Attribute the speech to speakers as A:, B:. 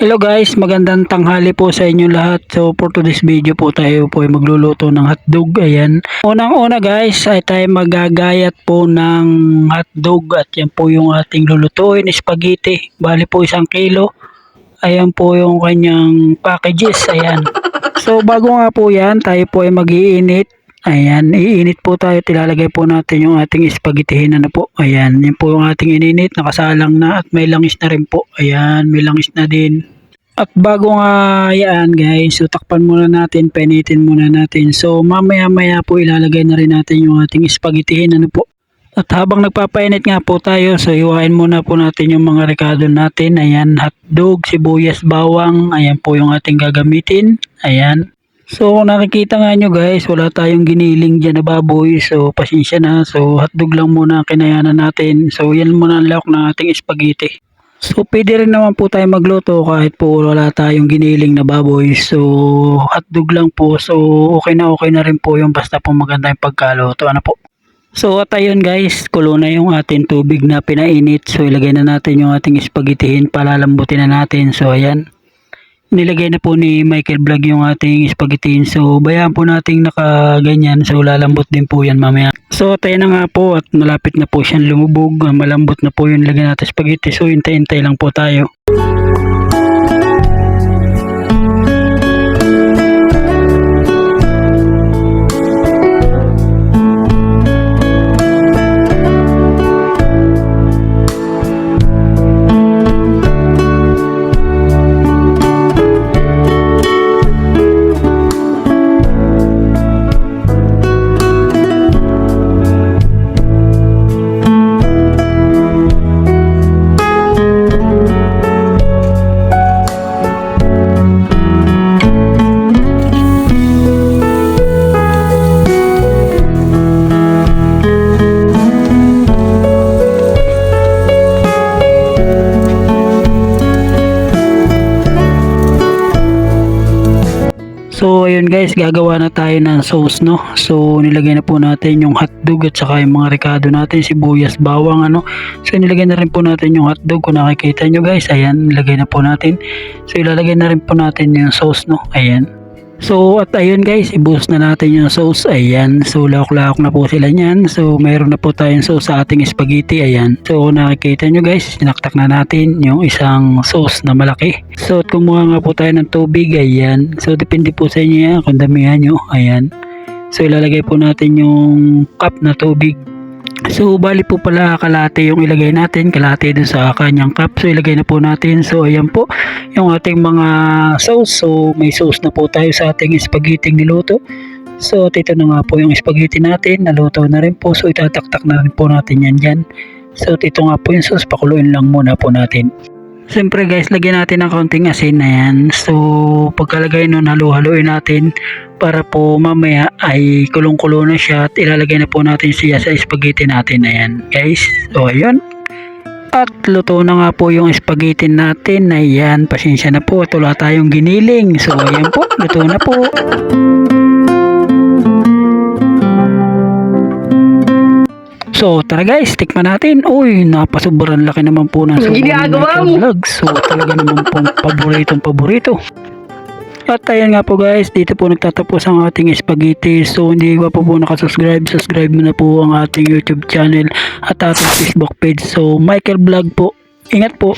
A: Hello guys, magandang tanghali po sa inyo lahat. So for today's video po tayo po ay magluluto ng hotdog. Ayan. Unang-una guys ay tayo magagayat po ng hotdog at yan po yung ating lulutuin, spaghetti. Bali po isang kilo. Ayan po yung kanyang packages. Ayan. So bago nga po yan, tayo po ay mag-iinit. Ayan, iinit po tayo. Tilalagay po natin yung ating spaghettihin. Ano po? Ayan, yan po yung ating ininit. Nakasalang na at may langis na rin po. Ayan, may langis na din. At bago nga yan guys, so takpan muna natin, penitin muna natin. So mamaya maya po ilalagay na rin natin yung ating spaghettihin. Ano po? At habang nagpapainit nga po tayo, so iwain muna po natin yung mga rekado natin. Ayan, hotdog, sibuyas, bawang. Ayan po yung ating gagamitin. Ayan. So kung nakikita nga nyo guys, wala tayong giniling dyan na baboy. So pasensya na. So hotdog lang muna kinayanan natin. So yan muna ang lawak ng ating spaghetti. So pwede rin naman po tayo magluto kahit po wala tayong giniling na baboy. So hotdog lang po. So okay na okay na rin po yung basta po maganda yung pagkaluto. Ano po? So at ayun guys, kulo na yung ating tubig na pinainit. So ilagay na natin yung ating spaghettihin. Palalambutin na natin. So ayan. Nilagay na po ni Michael Vlog yung ating spaghettihin. So bayaan po nating nakaganyan. So lalambot din po yan mamaya. So tayo na nga po at malapit na po siyang lumubog. Malambot na po yung lagyan natin spaghetti. So hintay-hintay lang po tayo. So ayun guys, gagawa na tayo ng sauce no. So nilagay na po natin yung hotdog at saka yung mga rekado natin, sibuyas, bawang ano. So nilagay na rin po natin yung hotdog kung nakikita nyo guys. Ayan, nilagay na po natin. So ilalagay na rin po natin yung sauce no. Ayan. So at ayun guys, i-boost na natin yung sauce. Ayan. So lawak-lawak na po sila niyan. So mayroon na po tayong sauce sa ating spaghetti. Ayan. So nakikita nyo guys, sinaktak na natin yung isang sauce na malaki. So at kumuha nga po tayo ng tubig. Ayan. So depende po sa inyo yan kung damihan nyo. Ayan. So ilalagay po natin yung cup na tubig. So bali po pala kalate yung ilagay natin, kalate dun sa kanyang cup. So ilagay na po natin. So ayan po yung ating mga sauce. So may sauce na po tayo sa ating spaghetti niluto. So at ito na nga po yung spaghetti natin, naluto na rin po. So itataktak na rin po natin yan dyan. So ito nga po yung sauce, pakuluin lang muna po natin. Siyempre guys, lagyan natin ng kaunting asin na yan. So, pagkalagay nun, halu-haluin natin para po mamaya ay kulong-kulo na siya at ilalagay na po natin siya sa spaghetti natin na yan. Guys, so ayun. At luto na nga po yung spaghetti natin. Ayan, pasensya na po at wala tayong giniling. So, ayan po, luto na po. So, tara guys, tikman natin. Uy, napasuburan laki naman po ng subo
B: ginagawa mo?
A: Vlog. So, talaga naman pong paboritong paborito. At ayan nga po guys, dito po nagtatapos ang ating spaghetti. So, hindi ba po po nakasubscribe, subscribe mo na po ang ating YouTube channel at ating Facebook page. So, Michael Vlog po. Ingat po.